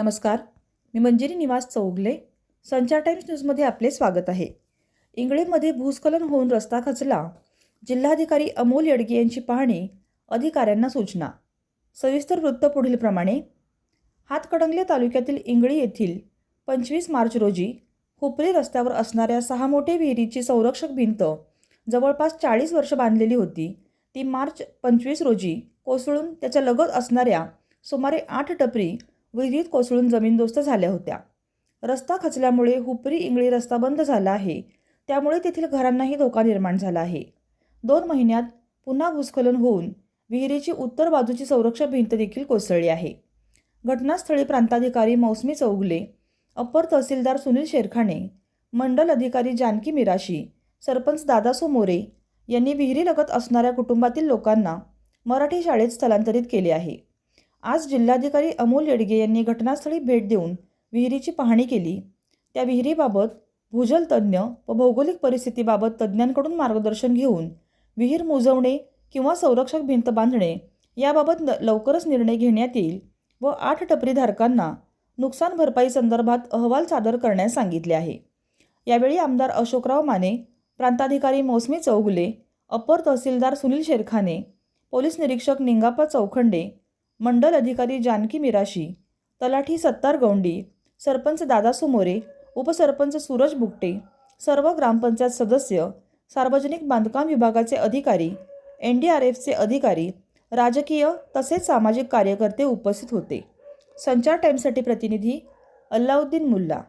नमस्कार. मी मंजिरी निवास चौगले. संचार टाइम्स न्यूजमध्ये आपले स्वागत आहे. इंगळेमध्ये भूस्खलन होऊन रस्ता खचला. जिल्हाधिकारी अमोल येडगे यांची पाहणी अधिकाऱ्यांना सूचना. सविस्तर वृत्त पुढीलप्रमाणे हातकणंगले तालुक्यातील इंगळी येथील पंचवीस मार्च रोजी हुपरी रस्त्यावर असणाऱ्या सहा मोठे विहिरीची संरक्षक भिंत जवळपास चाळीस वर्ष बांधलेली होती. ती मार्च पंचवीस रोजी कोसळून त्याच्या लगत असणाऱ्या सुमारे आठ टपरी विहिरीत कोसळून जमीनदोस्त झाल्या होत्या. रस्ता खचल्यामुळे हुपरी इंगळी रस्ता बंद झाला आहे. त्यामुळे तेथील घरांनाही धोका निर्माण झाला आहे. दोन महिन्यात पुन्हा भूस्खलन होऊन विहिरीची उत्तर बाजूची संरक्षक भिंत देखील कोसळली आहे. घटनास्थळी प्रांताधिकारी मौसमी चौगले अप्पर तहसीलदार सुनील शेरखाने मंडल अधिकारी जानकी मिराशी सरपंच दादासो मोरे यांनी विहिरीलगत असणाऱ्या कुटुंबातील लोकांना मराठी शाळेत स्थलांतरित केले आहे. आज जिल्हाधिकारी अमोल येडगे यांनी घटनास्थळी भेट देऊन विहिरीची पाहणी केली. त्या विहिरीबाबत भूजल तज्ज्ञ व भौगोलिक परिस्थितीबाबत तज्ज्ञांकडून मार्गदर्शन घेऊन विहीर मुजवणे किंवा संरक्षक भिंत बांधणे याबाबत न- लवकरच निर्णय घेण्यात येईल व आठ टपरीधारकांना नुकसान भरपाई संदर्भात अहवाल सादर करण्यास सांगितले आहे. यावेळी आमदार अशोकराव माने प्रांताधिकारी मौसमी चौगुले अप्पर तहसीलदार सुनील शेरखाने पोलीस निरीक्षक निंगाप्पा चौखंडे मंडल अधिकारी जानकी मिराशी तलाठी सत्तार गौंडी सरपंच दादा सुमोरे उपसरपंच सूरज बुकटे सर्व ग्रामपंचायत सदस्य सार्वजनिक बांधकाम विभागाचे अधिकारी एन डी आर एफचे अधिकारी राजकीय तसेच सामाजिक कार्यकर्ते उपस्थित होते. संचार टाईम्ससाठी प्रतिनिधी अल्लाउद्दीन मुल्ला.